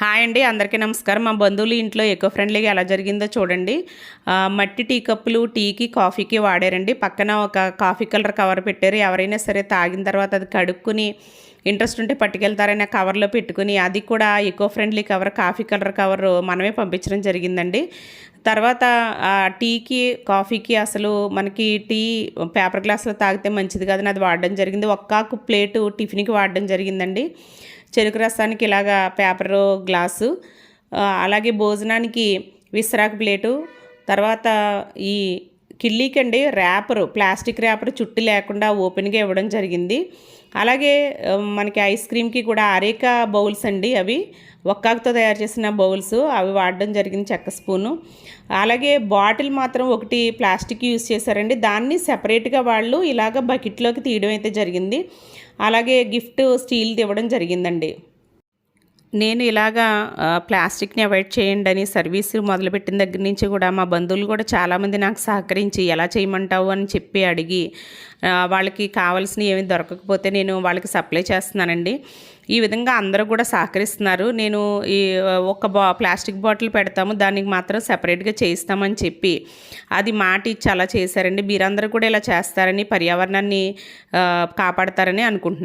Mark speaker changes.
Speaker 1: Hi అండి అందరికీ నమస్కారం. మా బంధువులు ఇంట్లో ఎకో ఫ్రెండ్లీగా ఎలా జరిగిందో చూడండి. మట్టి టీ కప్పులు టీకి కాఫీకి వాడారండి. పక్కన ఒక కాఫీ కలర్ కవర్ పెట్టారు. ఎవరైనా సరే తాగిన తర్వాత అది కడుక్కుని ఇంట్రెస్ట్ ఉంటే పట్టుకెళ్తారని కవర్లో పెట్టుకుని అది కూడా eco friendly cover coffee colour cover మనమే పంపించడం జరిగిందండి. తర్వాత టీకి కాఫీకి అసలు మనకి టీ పేపర్ గ్లాసులో తాగితే మంచిది కాదని అది వాడడం జరిగింది. ఒక్కాకు ప్లేటు టిఫిన్కి వాడడం జరిగిందండి. చెరుకు రసానికి ఇలాగా పేపరు గ్లాసు అలాగే భోజనానికి విస్తరాకు ప్లేటు తర్వాత ఈ కిళ్ళీకండి ర్యాపరు ప్లాస్టిక్ ర్యాపర్ చుట్టు లేకుండా ఓపెన్గా ఇవ్వడం జరిగింది. అలాగే మనకి ఐస్ క్రీమ్కి కూడా అరేక బౌల్స్ అండి అవి. ఒక్కాకుతో తయారు చేసిన బౌల్స్ అవి వాడడం జరిగింది చెక్క స్పూను. అలాగే బాటిల్ మాత్రం ఒకటి ప్లాస్టిక్ యూస్ చేశారండి. దాన్ని సెపరేట్గా వాళ్ళు ఇలాగ బకెట్లోకి తీయడం అయితే జరిగింది. అలాగే గిఫ్ట్ స్టీల్ ఇవ్వడం జరిగిందండి. నేను ఇలాగా ప్లాస్టిక్ని అవాయిడ్ చేయండి అని సర్వీస్ మొదలుపెట్టిన దగ్గర నుంచి కూడా మా బంధువులు కూడా చాలామంది నాకు సహకరించి ఎలా చేయమంటావు? అని చెప్పి అడిగి వాళ్ళకి కావాల్సినవి ఏమి దొరకకపోతే నేను వాళ్ళకి సప్లై చేస్తున్నానండి. ఈ విధంగా అందరూ కూడా సహకరిస్తున్నారు. నేను ఈ ఒక బా ప్లాస్టిక్ బాటిల్ పెడతాము దానికి మాత్రం సెపరేట్గా చేయిస్తామని చెప్పి అది మాట ఇచ్చి అలా చేశారండి. మీరందరూ కూడా ఇలా చేస్తారని పర్యావరణాన్ని కాపాడతారని అనుకుంటున్నాను.